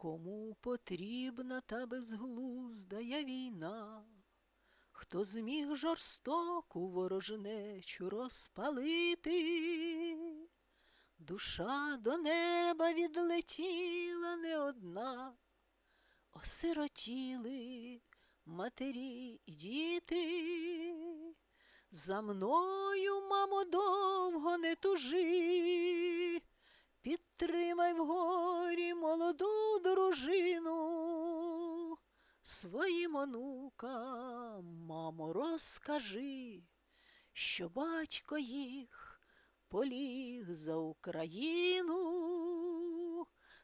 Кому потрібна та безглуздая війна? Хто зміг жорстоку ворожнечу розпалити? Душа до неба відлетіла не одна, осиротіли матері і діти. За мною, мамо, довго не тужи, підтримай в Своїм онукам, мамо, розкажи, що батько їх поліг за Україну,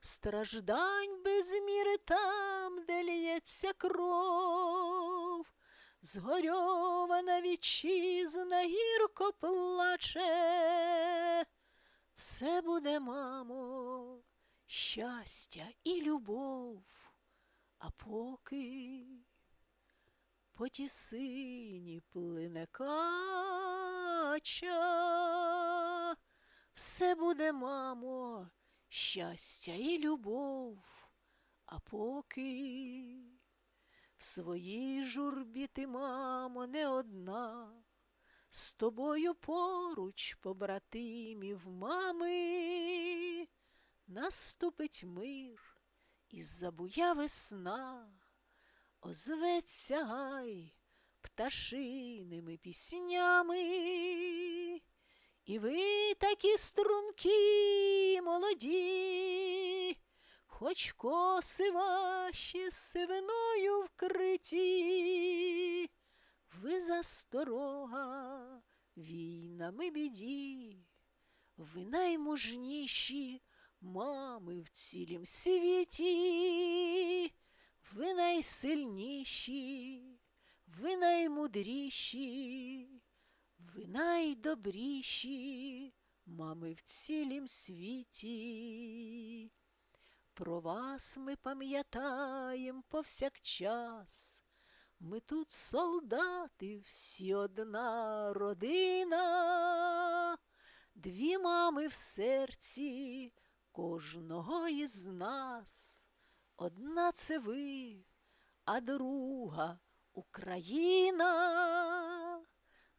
страждань без міри там, де лється кров, згорьована вітчизна гірко плаче. Все буде, мамо, щастя і любов, а поки по тісині плине кача. Все буде, мамо, щастя і любов, а поки в своїй журбі ти, мамо, не одна, з тобою поруч побратимів мами, наступить мир і забуя весна, озветься гай пташиними піснями. І ви такі струнки молоді, хоч коси ваші сивиною вкриті, ви засторога війнами біді, ви наймужніші мами в цілім світі, ви найсильніші, ви наймудріші. Ви найдобріші, мами в цілім світі. Про вас ми пам'ятаєм повсякчас. Ми тут солдати, всі одна родина, дві мами в серці кожного із нас. Одна це ви, а друга Україна.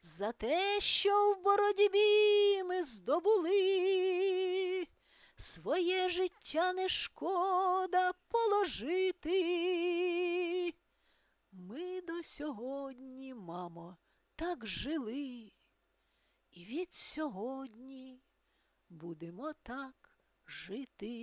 За те, що в боротьбі ми здобули, своє життя не шкода положити. Ми до сьогодні, мамо, так жили, і від сьогодні будемо так жити.